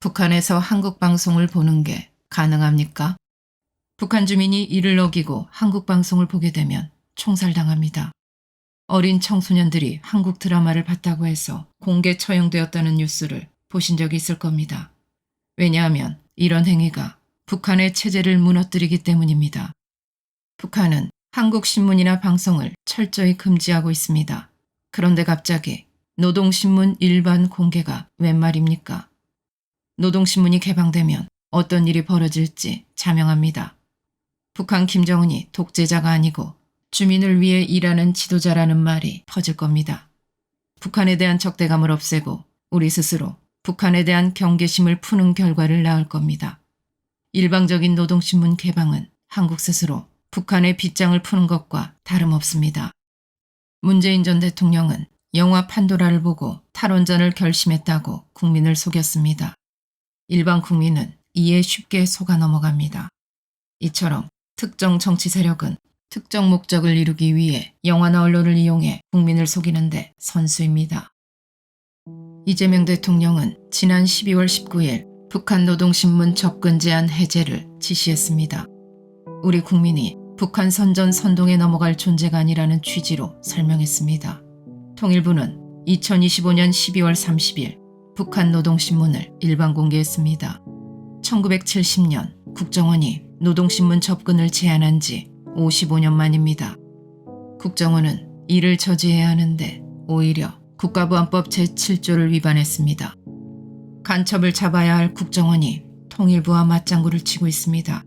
북한에서 한국 방송을 보는 게 가능합니까? 북한 주민이 이를 어기고 한국 방송을 보게 되면 총살당합니다. 어린 청소년들이 한국 드라마를 봤다고 해서 공개 처형되었다는 뉴스를 보신 적이 있을 겁니다. 왜냐하면 이런 행위가 북한의 체제를 무너뜨리기 때문입니다. 북한은 한국 신문이나 방송을 철저히 금지하고 있습니다. 그런데 갑자기 노동신문 일반 공개가 웬 말입니까? 노동신문이 개방되면 어떤 일이 벌어질지 자명합니다. 북한 김정은이 독재자가 아니고 주민을 위해 일하는 지도자라는 말이 퍼질 겁니다. 북한에 대한 적대감을 없애고 우리 스스로 북한에 대한 경계심을 푸는 결과를 낳을 겁니다. 일방적인 노동신문 개방은 한국 스스로 북한의 빗장을 푸는 것과 다름없습니다. 문재인 전 대통령은 영화 판도라를 보고 탈원전을 결심했다고 국민을 속였습니다. 일반 국민은 이에 쉽게 속아 넘어갑니다. 이처럼 특정 정치 세력은 특정 목적을 이루기 위해 영화나 언론을 이용해 국민을 속이는데 선수입니다. 이재명 대통령은 지난 12월 19일 북한 노동신문 접근 제한 해제를 지시했습니다. 우리 국민이 북한 선전 선동에 넘어갈 존재가 아니라는 취지로 설명했습니다. 통일부는 2025년 12월 30일 북한 노동신문을 일반 공개했습니다. 1970년 국정원이 노동신문 접근을 제한한 지 55년 만입니다. 국정원은 이를 저지해야 하는데 오히려 국가보안법 제7조를 위반했습니다. 간첩을 잡아야 할 국정원이 통일부와 맞장구를 치고 있습니다.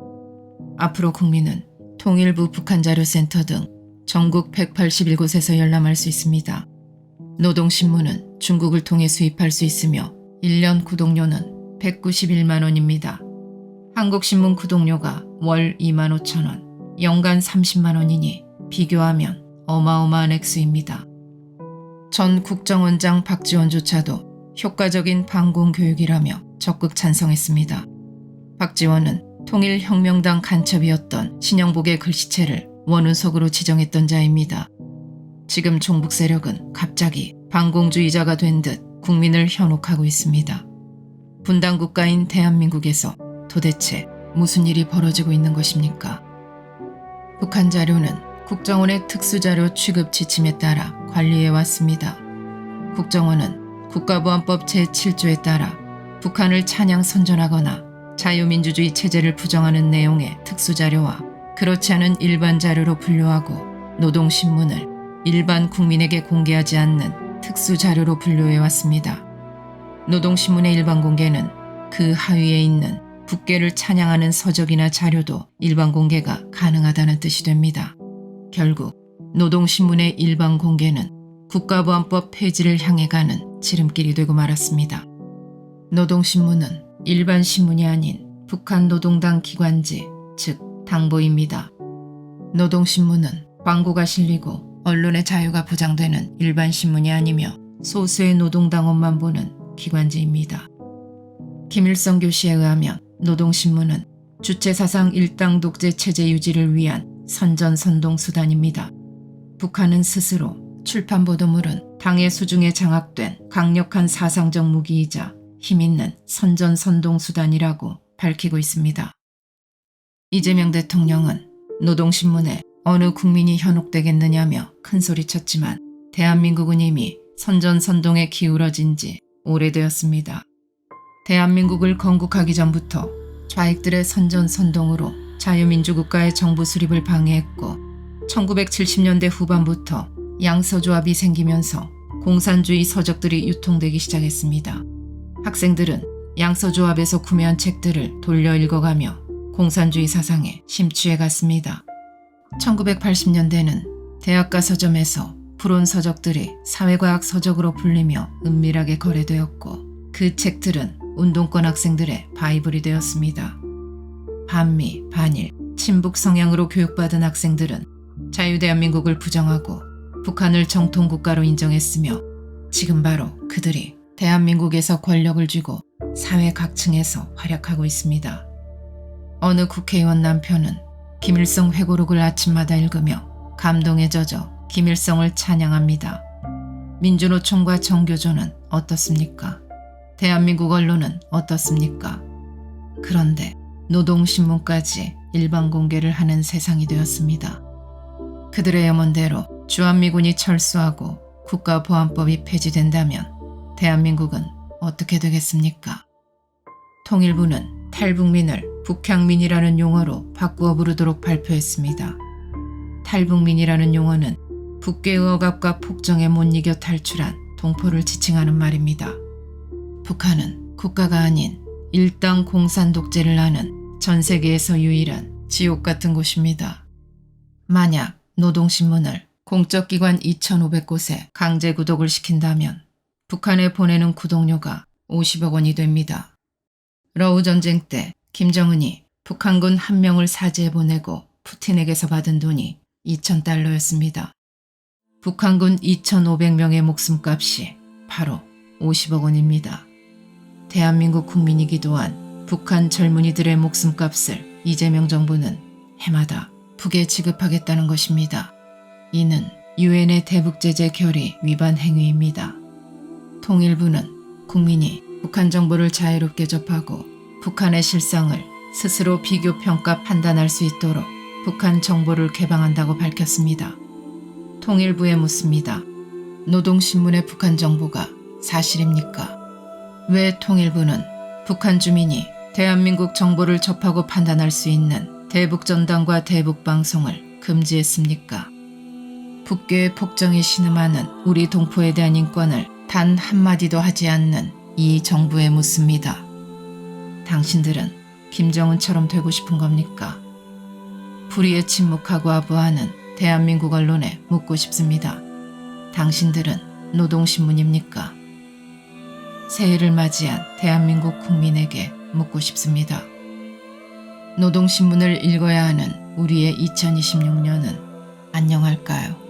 앞으로 국민은 통일부 북한자료센터 등 전국 181곳에서 열람할 수 있습니다. 노동신문은 중국을 통해 수입할 수 있으며 1년 구독료는 191만 원입니다. 한국신문 구독료가 월 2만 5천 원, 연간 30만 원이니 비교하면 어마어마한 액수입니다. 전 국정원장 박지원조차도 효과적인 방공교육이라며 적극 찬성했습니다. 박지원은 통일혁명당 간첩이었던 신영복의 글씨체를 원운석으로 지정했던 자입니다. 지금 종북 세력은 갑자기 반공주의자가 된 듯 국민을 현혹하고 있습니다. 분단 국가인 대한민국에서 도대체 무슨 일이 벌어지고 있는 것입니까? 북한 자료는 국정원의 특수자료 취급 지침에 따라 관리해 왔습니다. 국정원은 국가보안법 제7조에 따라 북한을 찬양 선전하거나 자유민주주의 체제를 부정하는 내용의 특수자료와 그렇지 않은 일반 자료로 분류하고 노동신문을 일반 국민에게 공개하지 않는 특수 자료로 분류해 왔습니다. 노동신문의 일반 공개는 그 하위에 있는 국계를 찬양하는 서적이나 자료도 일반 공개가 가능하다는 뜻이 됩니다. 결국 노동신문의 일반 공개는 국가보안법 폐지를 향해 가는 지름길이 되고 말았습니다. 노동신문은 일반 신문이 아닌 북한 노동당 기관지, 즉 당보입니다. 노동신문은 광고가 실리고 언론의 자유가 보장되는 일반 신문이 아니며 소수의 노동당원만 보는 기관지입니다. 김일성 교시에 의하면 노동신문은 주체사상 일당 독재 체제 유지를 위한 선전선동 수단입니다. 북한은 스스로 출판 보도물은 당의 수중에 장악된 강력한 사상적 무기이자 힘있는 선전선동 수단이라고 밝히고 있습니다. 이재명 대통령은 노동신문에 어느 국민이 현혹되겠느냐며 큰소리쳤지만 대한민국은 이미 선전선동에 기울어진 지 오래되었습니다. 대한민국을 건국하기 전부터 좌익들의 선전선동으로 자유민주국가의 정부 수립을 방해했고 1970년대 후반부터 양서조합이 생기면서 공산주의 서적들이 유통되기 시작했습니다. 학생들은 양서조합에서 구매한 책들을 돌려 읽어가며 공산주의 사상에 심취해 갔습니다. 1980년대는 대학가 서점에서 불온 서적들이 사회과학 서적으로 불리며 은밀하게 거래되었고 그 책들은 운동권 학생들의 바이블이 되었습니다. 반미, 반일, 친북 성향으로 교육받은 학생들은 자유대한민국을 부정하고 북한을 정통국가로 인정했으며 지금 바로 그들이 대한민국에서 권력을 쥐고 사회 각층에서 활약하고 있습니다. 어느 국회의원 남편은 김일성 회고록을 아침마다 읽으며 감동에 젖어 김일성을 찬양합니다. 민주노총과 정교조는 어떻습니까? 대한민국 언론은 어떻습니까? 그런데 노동신문까지 일반 공개를 하는 세상이 되었습니다. 그들의 염원대로 주한미군이 철수하고 국가보안법이 폐지된다면 대한민국은 어떻게 되겠습니까? 통일부는 탈북민을 북향민이라는 용어로 바꾸어 부르도록 발표했습니다. 탈북민이라는 용어는 북괴의 억압과 폭정에 못 이겨 탈출한 동포를 지칭하는 말입니다. 북한은 국가가 아닌 일당 공산 독재를 하는 전 세계에서 유일한 지옥 같은 곳입니다. 만약 노동신문을 공적기관 2,500곳에 강제 구독을 시킨다면 북한에 보내는 구독료가 50억 원이 됩니다. 러우 전쟁 때 김정은이 북한군 한 명을 사지에 보내고 푸틴에게서 받은 돈이 2,000달러였습니다. 북한군 2,500명의 목숨값이 바로 50억 원입니다. 대한민국 국민이 기도 한 북한 젊은이들의 목숨값을 이재명 정부는 해마다 북에 지급하겠다는 것입니다. 이는 유엔의 대북제재 결의 위반 행위입니다. 통일부는 국민이 북한 정보를 자유롭게 접하고 북한의 실상을 스스로 비교 평가 판단할 수 있도록 북한 정보를 개방한다고 밝혔습니다. 통일부에 묻습니다. 노동신문의 북한 정보가 사실입니까? 왜 통일부는 북한 주민이 대한민국 정보를 접하고 판단할 수 있는 대북전당과 대북방송을 금지했습니까? 북괴의 폭정에 신음하는 우리 동포에 대한 인권을 단 한마디도 하지 않는 이 정부에 묻습니다. 당신들은 김정은처럼 되고 싶은 겁니까? 불의에 침묵하고 아부하는 대한민국 언론에 묻고 싶습니다. 당신들은 노동신문입니까? 새해를 맞이한 대한민국 국민에게 묻고 싶습니다. 노동신문을 읽어야 하는 우리의 2026년은 안녕할까요?